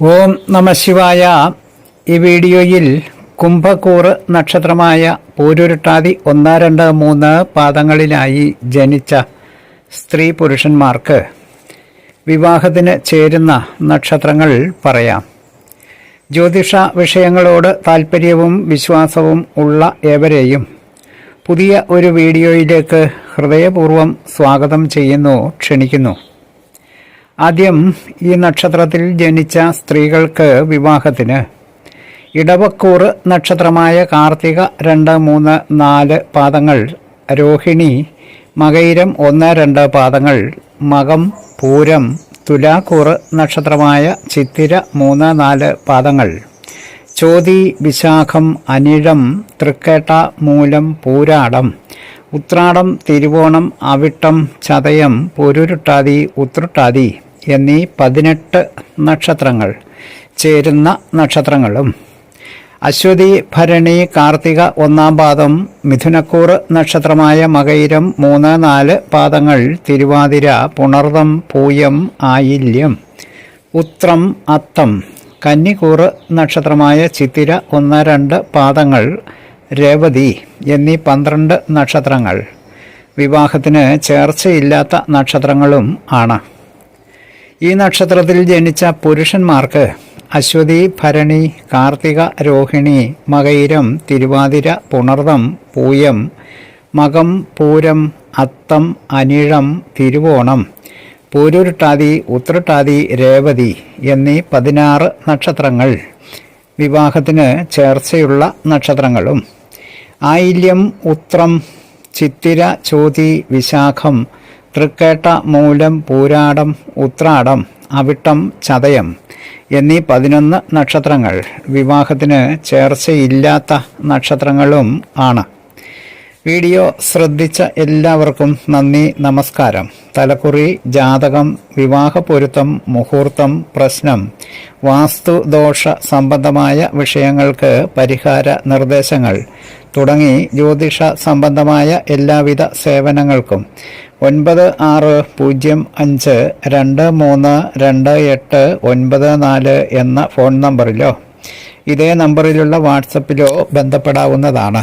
ഓം നമശിവായ ഈ വീഡിയോയിൽ കുംഭക്കൂറ് നക്ഷത്രമായ പൂരുരുട്ടാതി ഒന്ന് രണ്ട് മൂന്ന് പാദങ്ങളിലായി ജനിച്ച സ്ത്രീ പുരുഷന്മാർക്ക് വിവാഹത്തിന് ചേരുന്ന നക്ഷത്രങ്ങൾ പറയാം. ജ്യോതിഷ വിഷയങ്ങളോട് താൽപ്പര്യവും വിശ്വാസവും ഉള്ള ഏവരെയും പുതിയ ഒരു വീഡിയോയിലേക്ക് ഹൃദയപൂർവം സ്വാഗതം ചെയ്യുന്നു ക്ഷണിക്കുന്നു. ആദ്യം ഈ നക്ഷത്രത്തിൽ ജനിച്ച സ്ത്രീകൾക്ക് വിവാഹത്തിന്. ഇടവക്കൂർ നക്ഷത്രമായ കാർത്തിക രണ്ട് മൂന്ന് നാല് പാദങ്ങൾ. രോഹിണി മകയിരം ഒന്ന് രണ്ട് പാദങ്ങൾ. മകം പൂരം തുലാക്കൂറ് നക്ഷത്രമായ ചിത്തിര മൂന്ന് നാല് പാദങ്ങൾ. ചോതി വിശാഖം അനിഴം തൃക്കേട്ട മൂലം പൂരാടം. ഉത്രാടം തിരുവോണം അവിട്ടം ചതയം പൊരുരുട്ടാതി ഉത്രട്ടാതി എന്നീ പതിനെട്ട് നക്ഷത്രങ്ങൾ ചേരുന്ന നക്ഷത്രങ്ങളും. അശ്വതി ഭരണി കാർത്തിക ഒന്നാം പാദം മിഥുനക്കൂറ് നക്ഷത്രമായ മകയിരം മൂന്ന് നാല് പാദങ്ങൾ തിരുവാതിര പുണർതം പൂയം ആയില്യം. ഉത്രം അത്തം. കന്നിക്കൂറ് നക്ഷത്രമായ ചിത്തിര ഒന്ന് രണ്ട് പാദങ്ങൾ രേവതി എന്നീ പന്ത്രണ്ട് നക്ഷത്രങ്ങൾ. വിവാഹത്തിന് ചേർച്ചയില്ലാത്ത നക്ഷത്രങ്ങളും ആണ്. ഈ നക്ഷത്രത്തിൽ ജനിച്ച പുരുഷന്മാർക്ക് അശ്വതി ഭരണി കാർത്തിക രോഹിണി മകയിരം തിരുവാതിര പുണർദം പൂയം മകം പൂരം അത്തം അനിഴം തിരുവോണം പൂരുരുട്ടാതി ഉത്രട്ടാതി രേവതി എന്നീ പതിനാറ് നക്ഷത്രങ്ങൾ വിവാഹത്തിന് ചേർച്ചയുള്ള നക്ഷത്രങ്ങളും. ആയില്യം ഉത്രം ചിത്തിര ചോതി വിശാഖം തൃക്കേട്ട മൂലം പൂരാടം ഉത്രാടം അവിട്ടം ചതയം എന്നീ പതിനൊന്ന് നക്ഷത്രങ്ങൾ വിവാഹത്തിന് ചേർച്ചയില്ലാത്ത നക്ഷത്രങ്ങളും ആണ്. വീഡിയോ ശ്രദ്ധിച്ച എല്ലാവർക്കും നന്ദി നമസ്കാരം. തലക്കുറി ജാതകം വിവാഹ പൊരുത്തം മുഹൂർത്തം പ്രശ്നം വാസ്തുദോഷ സംബന്ധമായ വിഷയങ്ങൾക്ക് പരിഹാര നിർദ്ദേശങ്ങൾ തുടങ്ങി ജ്യോതിഷ സംബന്ധമായ എല്ലാവിധ സേവനങ്ങൾക്കും ഒൻപത് ആറ് പൂജ്യം അഞ്ച് രണ്ട് മൂന്ന് രണ്ട് എട്ട് ഒൻപത് നാല് എന്ന ഫോൺ നമ്പറിലോ ഇതേ നമ്പറിലുള്ള വാട്സപ്പിലോ ബന്ധപ്പെടാവുന്നതാണ്.